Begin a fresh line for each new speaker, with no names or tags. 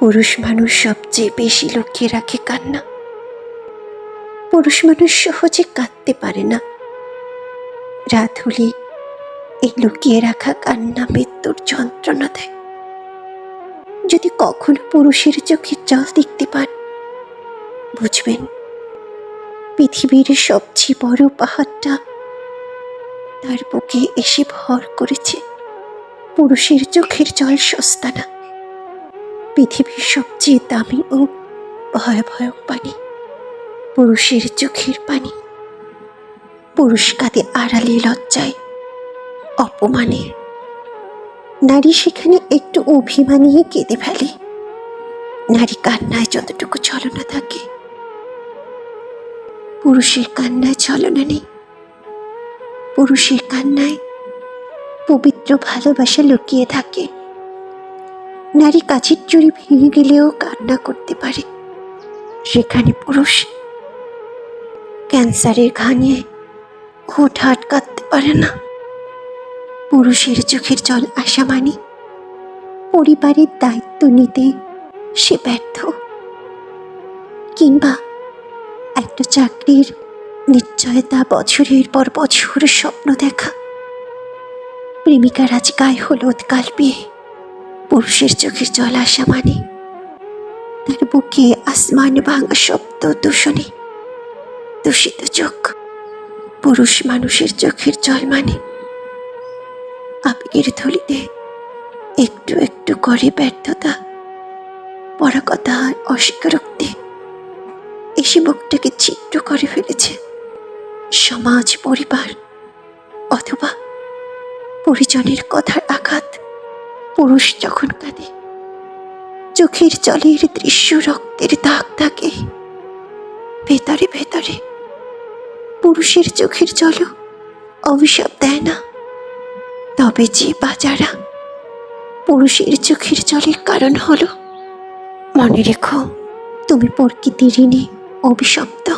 পুরুষ মানুষ সবচেয়ে বেশি লুকিয়ে রাখে কান্না। পুরুষ মানুষ সহজে কাঁদতে পারে না। রাত হলে এই লুকিয়ে রাখা কান্না মৃত্যুর যন্ত্রণা দেয়। যদি কখনো পুরুষের চোখে জল দেখতে পান, বুঝবেন পৃথিবীর সবচেয়ে বড় পাহাড়টা তার বুকে এসে ভর করেছে। পুরুষের চোখের জল সস্তা না। পৃথিবীর সবচেয়ে দামি ও ভয়াবহ পানি। পুরুষের চোখের পানি। পুরুষ কাঁদে আড়ালে লজ্জায়, অপমানে। নারী সেখানে একটু অভিমানিয়ে কেঁদে ফেলে। নারী কান্নায় যতটুকু ছলনা থাকে, পুরুষের কান্নায় ছলনা নেই। পুরুষের কান্নায় পবিত্র ভালোবাসা লুকিয়ে থাকে। নারী কাছের চুরি ভেঙে গেলেও কান্না করতে পারে। সেখানে পুরুষ ক্যান্সারের ঘানিয়ে হুট হাট কাঁদতে পারে না। পুরুষের চোখের জল আসা মানে পরিবারের দায়িত্ব নিতে সে ব্যর্থ। কিংবা একটা চাকরির নিশ্চয়তা বছরের পর বছর স্বপ্ন দেখা। প্রেমিকার আজ গায়ে হলুদ কাল পেয়ে পুরুষের চোখের জল আসা মানে? তার বুকে আসমান ভাঙা শব্দ দূষণে। দূষিত চোখ পুরুষ মানুষের চোখের জল মানে। আবেগের থলিতে একটু একটু করে ব্যর্থতা পড়া কথা আর অস্বীকারোক্তি, এসে মুখটাকে ছিদ্র করে ফেলেছে। সমাজ, পরিবার অথবা পরিজনের কথার আঘাত পুরুষ যখন কাঁদে, চোখের জলের দৃশ্য রক্তের দাগ থাকে ভেতরে ভেতরে পুরুষের চোখের জলও অভিশাপ দেয় না। তবে যে বাজারা পুরুষের চোখের জলের কারণ হলো, মনে রেখো, তুমি প্রকৃতির ঋণে অভিশপ্ত।